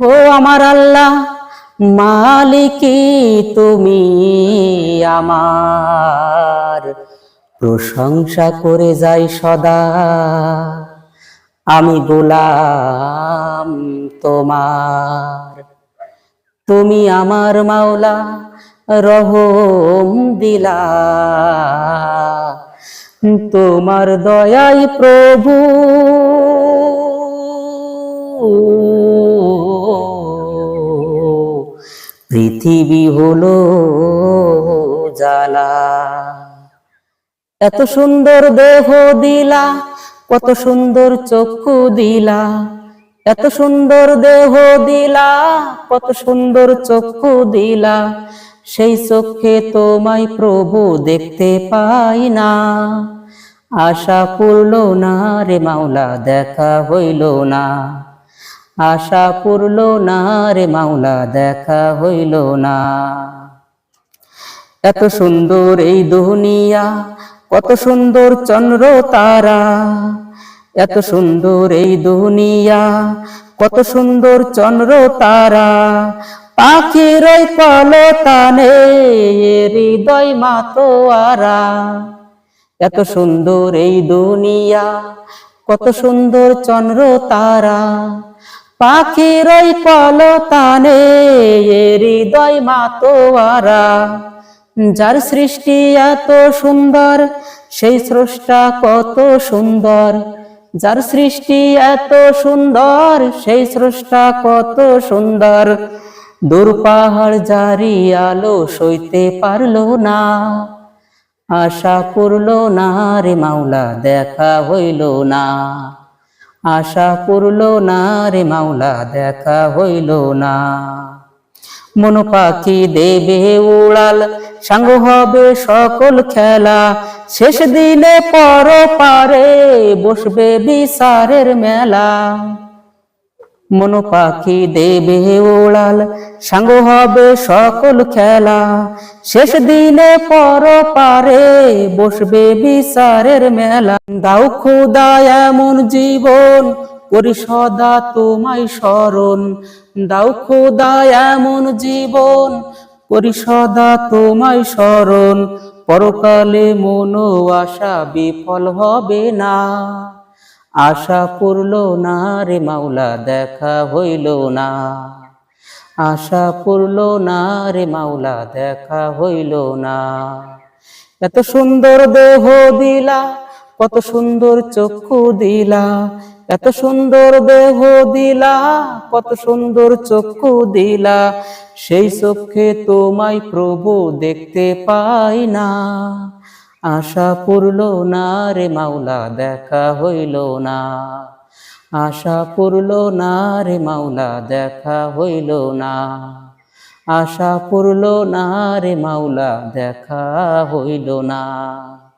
ও আমার আল্লাহ, মালিকি তুমি আমার। প্রশংসা করে যাই সদা, আমি গোলাম তোমার। তুমি আমার মাওলা, রহম দিলা। তোমার দয়াই প্রভু। পৃথিবী হলো জালা এত সুন্দর দেহ দিলা, কত সুন্দর চক্ষু দিলা। এত সুন্দর দেহ দিলা, কত সুন্দর চক্ষু দিলা। সেই চোখে তোমায় প্রভু দেখতে পাই না। আশা করল না রে মাওলা, দেখা হইল না। আশা পূর্ণ না রে মাওলা, দেখা হইল না। এত সুন্দর এই দুনিয়া, কত সুন্দর চন্দ্র তারা। এত সুন্দর এই দুনিয়া, কত সুন্দর চন্দ্র তারা। পাখির ওই কলতানে হৃদয় মাতোয়ারা এত সুন্দর এই দুনিয়া, কত সুন্দর চন্দ্র তারা। পাখির ওই কলতানে হৃদয় মাতোয়ারা, যার সৃষ্টি এত সুন্দর, সেই স্রষ্টা কত সুন্দর। যার সৃষ্টি এত সুন্দর, সেই স্রষ্টা কত সুন্দর। দূর পাহাড় জারি আলো সইতে পারল না, আশা পূর্ল না রে মাওলা, দেখা হইল না। আশা করল না রে মাওলা, দেখা হইল না। মন পাখি দেবে উড়াল, সাঙ্গ হবে সকল খেলা। শেষ দিনে পর পারে বসবে বিচারের মেলা। মন পাখি দেবে উড়াল, সাঙ্গ হবে সকল খেলা। শেষ দিনে পর পারে বসবে বিচারের মেলা। দাও খুদা এমন জীবন, করি সদা তোমায় স্মরণ। দাও খুদা এমন জীবন, করি সদা তোমায় স্মরণ। পরকালে মন আশা বিফল হবে না। আশা পূর্ল না রে মাওলা, দেখা হইল না। আশা পূর্ল না রে মাওলা, দেখা হইল না। এত সুন্দর দেহ দিলা, কত সুন্দর চক্ষু দিলা, এত সুন্দর দেহ দিলা, কত সুন্দর চক্ষু দিলা। সেই চক্ষে তোমায় প্রভু দেখতে পাই না। আশা পূর্ল না রে মাওলা, দেখা হইল না। আশা পূর্ল না রে মাওলা, দেখা হইল না। আশা পূর্ল না রে মাওলা, দেখা হইল না।